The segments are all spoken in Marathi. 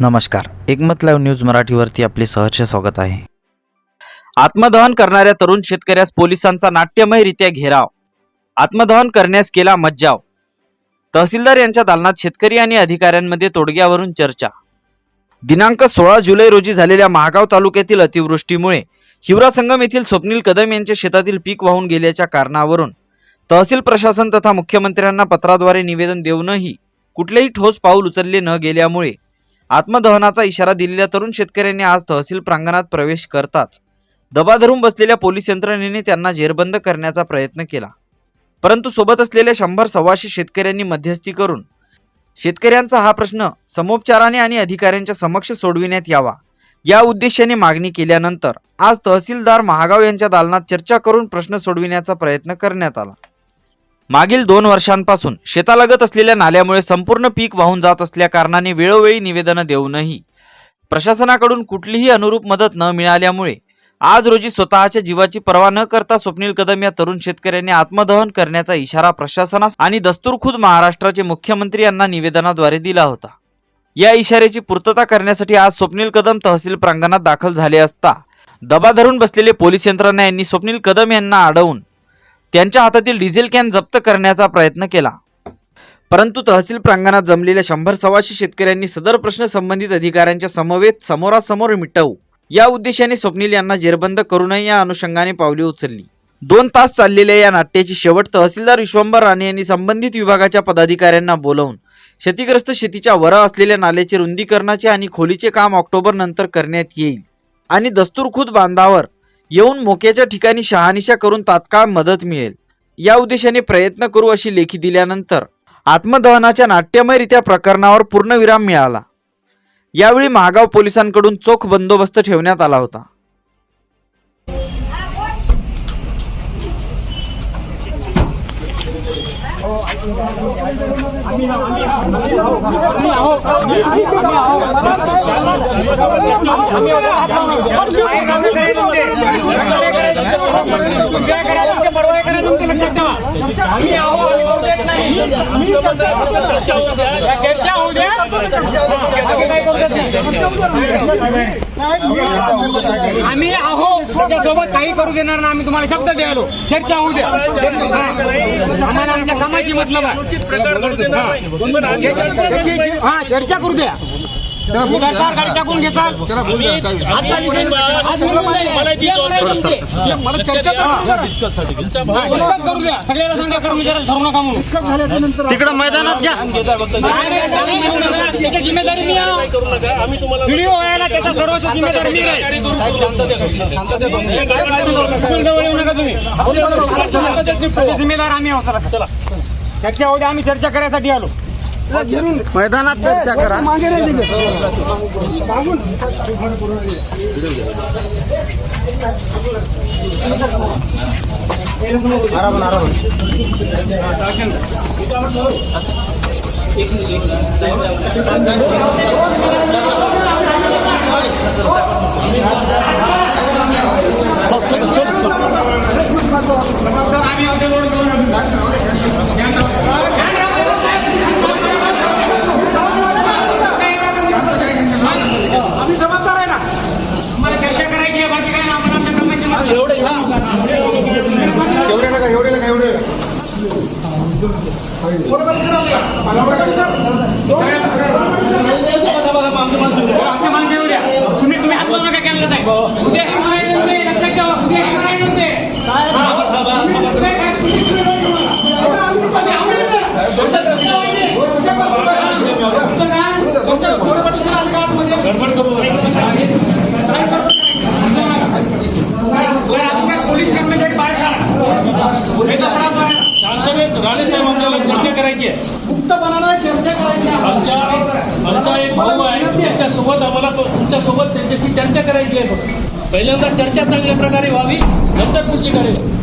नमस्कार. एकमत लाईव्ह न्यूज मराठीवरती आपले सहर्ष स्वागत आहे. आत्मदहन करणाऱ्या तरुण शेतकऱ्यास पोलिसांचा नाट्यमयरित्या घेराव. आत्मदहन करण्यास केला मज्जाव. तहसीलदार यांच्या दालनात शेतकरी आणि अधिकाऱ्यांमध्ये तोडग्यावरून चर्चा. दिनांक सोळा जुलै रोजी झालेल्या महागाव तालुक्यातील अतिवृष्टीमुळे हिवरा संगम येथील स्वप्नील कदम यांच्या शेतातील पीक वाहून गेल्याच्या कारणावरून तहसील प्रशासन तथा मुख्यमंत्र्यांना पत्राद्वारे निवेदन देऊनही कुठलेही ठोस पाऊल उचलले न गेल्यामुळे आत्मदहनाचा इशारा दिलेल्या तरुण शेतकऱ्यांनी आज तहसील प्रांगणात प्रवेश करताच दबा धरून बसलेल्या पोलीस यंत्रणेने त्यांना जेरबंद करण्याचा प्रयत्न केला. परंतु सोबत असलेल्या शंभर सव्वाशे शेतकऱ्यांनी मध्यस्थी करून शेतकऱ्यांचा हा प्रश्न समोपचाराने आणि अधिकाऱ्यांच्या समक्ष सोडविण्यात यावा या उद्देशाने मागणी केल्यानंतर आज तहसीलदार महागाव यांच्या दालनात चर्चा करून प्रश्न सोडविण्याचा प्रयत्न करण्यात आला. मागील दोन वर्षांपासून शेतालगत असलेल्या नाल्यामुळे संपूर्ण पीक वाहून जात असल्या कारणाने वेळोवेळी निवेदनं देऊनही प्रशासनाकडून कुठलीही अनुरूप मदत न मिळाल्यामुळे आज रोजी स्वतःच्या जीवाची पर्वा न करता स्वप्नील कदम या तरुण शेतकऱ्यांनी आत्मदहन करण्याचा इशारा प्रशासनास आणि दस्तूरखुद महाराष्ट्राचे मुख्यमंत्री यांना निवेदनाद्वारे दिला होता. या इशाऱ्याची पूर्तता करण्यासाठी आज स्वप्नील कदम तहसील प्रांगणात दाखल झाले असता दबा धरून बसलेले पोलीस यंत्रणा यांनी स्वप्नील कदम यांना अडवून त्यांच्या हातातील डिझेल कॅन जप्त करण्याचा प्रयत्न केला. परंतु तहसील प्रांगणात जमलेल्या शंभर सव्वाशे शेतकऱ्यांनी सदर प्रश्न संबंधित अधिकाऱ्यांच्या समवेत समोरासमोर मिटवू. या उद्देशाने स्वप्नील यांना जेरबंद करूनही या अनुषंगाने पावले उचलली. दोन तास चाललेल्या या नाट्याची शेवट तहसीलदार विश्वंभर राणे यांनी संबंधित विभागाच्या पदाधिकाऱ्यांना बोलवून क्षतिग्रस्त शेतीच्या वर असलेल्या नाल्याचे रुंदीकरणाचे आणि खोलीचे काम ऑक्टोबर नंतर करण्यात येईल आणि दस्तूरखुद बांधावर येऊन मोक्याच्या ठिकाणी शहानिशा करून तात्काळ मदत मिळेल. या उद्देशाने प्रयत्न करू अशी लेखी दिल्यानंतर आत्मदहनाच्या नाट्यमयरित्या प्रकरणावर पूर्णविराम मिळाला. यावेळी महागाव पोलिसांकडून चोख बंदोबस्त ठेवण्यात आला होता. आम्ही आहो त्याच्यासोबत काही करू देणार ना आम्ही तुम्हाला शब्द द्यायलो चर्चा होऊ द्या. आम्हाला आमच्या कामाची मतलब आहे. हा चर्चा करू द्या गाडी टाकून घेताल त्याला बोल द्या काय आता विषय- आज बोलू नये. मला चर्चा करा. discuss करू. द्या. सगळ्याला सांगा कर्मचाऱ्याला धरू नका म्हणून. तिकडं मैदानात घ्या. त्याची जिम्मेदारी. मी आहे. व्हिडिओ व्हायला त्याचा सर्वच जिम्मेदारी मी आहे. जवळ येऊ नका तुम्ही. त्याचे जिम्मेदार आम्ही आहोत. चला. चर्चा होऊ द्या आम्ही चर्चा करायसाठी आलो. मैदानात चर्चा करा आम्ही हात लावू नका कॅमेरा साहेब उद्या हे म्हणायला येऊ दे, लक्षात ठेवा उद्या हे म्हणायला येऊ दे. हा. तुम्ही काय- काय खुशी करू नका तुम्हाला. आम्ही आवडेल ना. तुमचं कसं काय वाटते? तुमचं काय? तुमचं कोणपण सर आलं का आतमध्ये? काय करतो? बरं, आपण काय पोलीस कर्मचारी बाहेर काढा. याचा त्रास व्हायला. शांततेत राणे साहेब आपल्याला चर्चा करायची आहे. मुक्तपणानं चर्चा करायची आहे. आमच्या आमचा एक भाऊ आहे. त्याच्यासोबत आम्हाला तो- तुमच्यासोबत त्यांच्याशी चर्चा करायची आहे फक्त. पहिल्यांदा चर्चा चांगल्या प्रकारे व्हावी नंतर पुढची कार्यवाही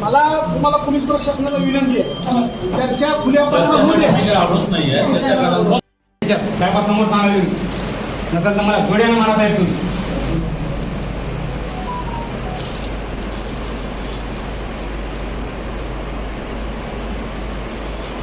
मला तुम्हाला पोलीस प्रशासनाला विनंती आहे. चर्चा खुल्या साहेबासमोर सांगावी नसेल तर मला घोड्यानं मारत आहे तुम्ही.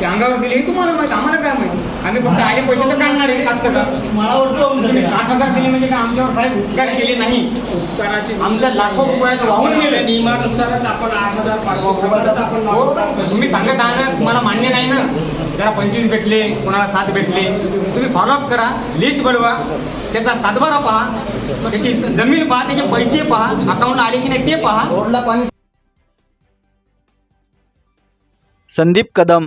ते अंगावर दिले. हे तुम्हाला माहिती आम्हाला काय माहिती? आम्ही फक्त आले पैसे तर काढणार आहे तुम्ही हजार दिले म्हणजे काय आमच्यावर साहेब उपकार केले नाही. उपकाराची आमचं लाखो रुपयाचं वाहून गेलं. नियमानुसारच आपण आठ हजार पाचशे आपण हो, मागवतो. तुम्ही सांगत आहात ना तुम्हाला मान्य नाही ना? जरा पंचवीस भेटले कोणाला सात भेटले. तुम्ही फॉलोअप करा लिस्ट बनवा. त्याचा सातबारा पहा. त्याची जमीन पहा त्याचे पैसे पहा. अकाउंट आले की नाही ते पहा. Sandeep Kadam